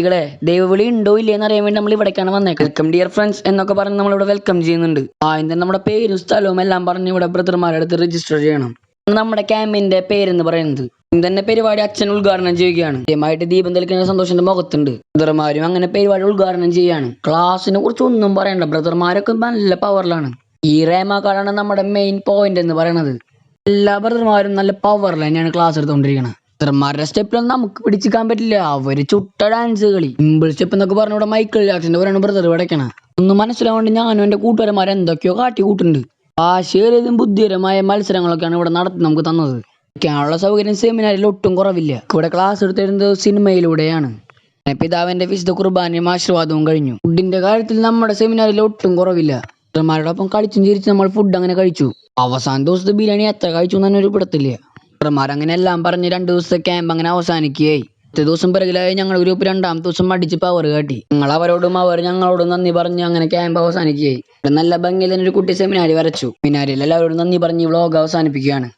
കുട്ടികളെ ദൈവവിളി ഉണ്ടോ ഇല്ലേ എന്ന് അറിയാൻ വേണ്ടി നമ്മൾ ഇവിടേക്കാണ് വന്നേക്കുന്നത് വെൽക്കം ഡിയർ ഫ്രണ്ട്സ് എന്നൊക്കെ പറഞ്ഞ് നമ്മളിവിടെ വെൽക്കം ചെയ്യുന്നുണ്ട്. ആദ്യം തന്നെ നമ്മുടെ പേരും സ്ഥലവും എല്ലാം പറഞ്ഞ് ഇവിടെ ബ്രദർമാരുടെ അടുത്ത് രജിസ്റ്റർ ചെയ്യണം. നമ്മുടെ ക്യാമ്പിന്റെ പേരെന്ന് പറയുന്നത്. തന്നെ പരിപാടി അച്ഛൻ ഉദ്ഘാടനം ചെയ്യുകയാണ്. കൃത്യമായിട്ട് ദീപം തെളിക്കുന്ന സന്തോഷന്റെ മുഖത്തുണ്ട്. ബ്രദർമാരും അങ്ങനെ പരിപാടി ഉദ്ഘാടനം ചെയ്യാണ്. ക്ലാസ്സിനെ കുറിച്ച് ഒന്നും പറയണ്ട. ബ്രദർമാരൊക്കെ നല്ല പവറിലാണ് ഈ റേമ കാർഡാണ് നമ്മുടെ മെയിൻ പോയിന്റ് എന്ന് പറയുന്നത് എല്ലാ ബ്രദർമാരും നല്ല പവറിൽ തന്നെയാണ് ക്ലാസ് എടുത്തുകൊണ്ടിരിക്കുന്നത് ബ്രദർമാരുടെ സ്റ്റെപ്പിലൊന്നും നമുക്ക് പിടിച്ചിക്കാൻ പറ്റില്ല. അവർ ചുട്ട ഡാൻസ് കളി. സിമ്പിൾ സ്റ്റെപ്പ് എന്നൊക്കെ പറഞ്ഞ ഇവിടെ മൈക്കിൾ ജാക്സന്റെ പറയാണ് ബ്രദർ വിടക്കണ ഒന്നും മനസ്സിലാവാണ്ട് ഞാനും എന്റെ കൂട്ടുകാരന്മാരെ എന്തൊക്കെയോ കാട്ടി കൂട്ടുണ്ട്. ആശയരതും ബുദ്ധിപരമായ മത്സരങ്ങളൊക്കെയാണ് ഇവിടെ നടത്തി നമുക്ക് തന്നത്. ക്കാനുള്ള സൗകര്യം സെമിനാരിൽ ഒട്ടും കുറവില്ല. ഇവിടെ ക്ലാസ് എടുത്തിരുന്നത് സിനിമയിലൂടെയാണ് പിതാവിന്റെ വിശുദ്ധ കുർബാനയും ആശീർവാദവും കഴിഞ്ഞു. ഫുഡിന്റെ കാര്യത്തിൽ നമ്മുടെ സെമിനാറിൽ ഒട്ടും കുറവില്ല. ഡോക്ടർമാരോടൊപ്പം കളിച്ചും ചിരിച്ചും നമ്മൾ ഫുഡ് അങ്ങനെ കഴിച്ചു. അവസാന ദിവസത്തെ ബിരിയാണി എത്ര കഴിച്ചു എന്ന് തന്നെ ഒരു പിടത്തില്ല ഡോക്ടർമാർ അങ്ങനെ എല്ലാം പറഞ്ഞ് രണ്ട് ദിവസത്തെ ക്യാമ്പ് അങ്ങനെ അവസാനിക്കുകയായി. അടുത്ത ദിവസം പിറകിലായി ഞങ്ങൾ ഗ്രൂപ്പ് രണ്ടാമത്തെ ദിവസം അടിച്ച് പവർ കാട്ടി. ഞങ്ങൾ അവരോടും അവർ ഞങ്ങളോടും നന്ദി പറഞ്ഞ് അങ്ങനെ ക്യാമ്പ് അവസാനിക്കുകയായി. നല്ല ഭംഗിയിൽ തന്നെ ഒരു കുട്ടി സെമിനാരി വരച്ചു. സെമിനാരിൽ എല്ലാവരോടും നന്ദി പറഞ്ഞ് വ്ളോഗ് അവസാനിപ്പിക്കുകയാണ്.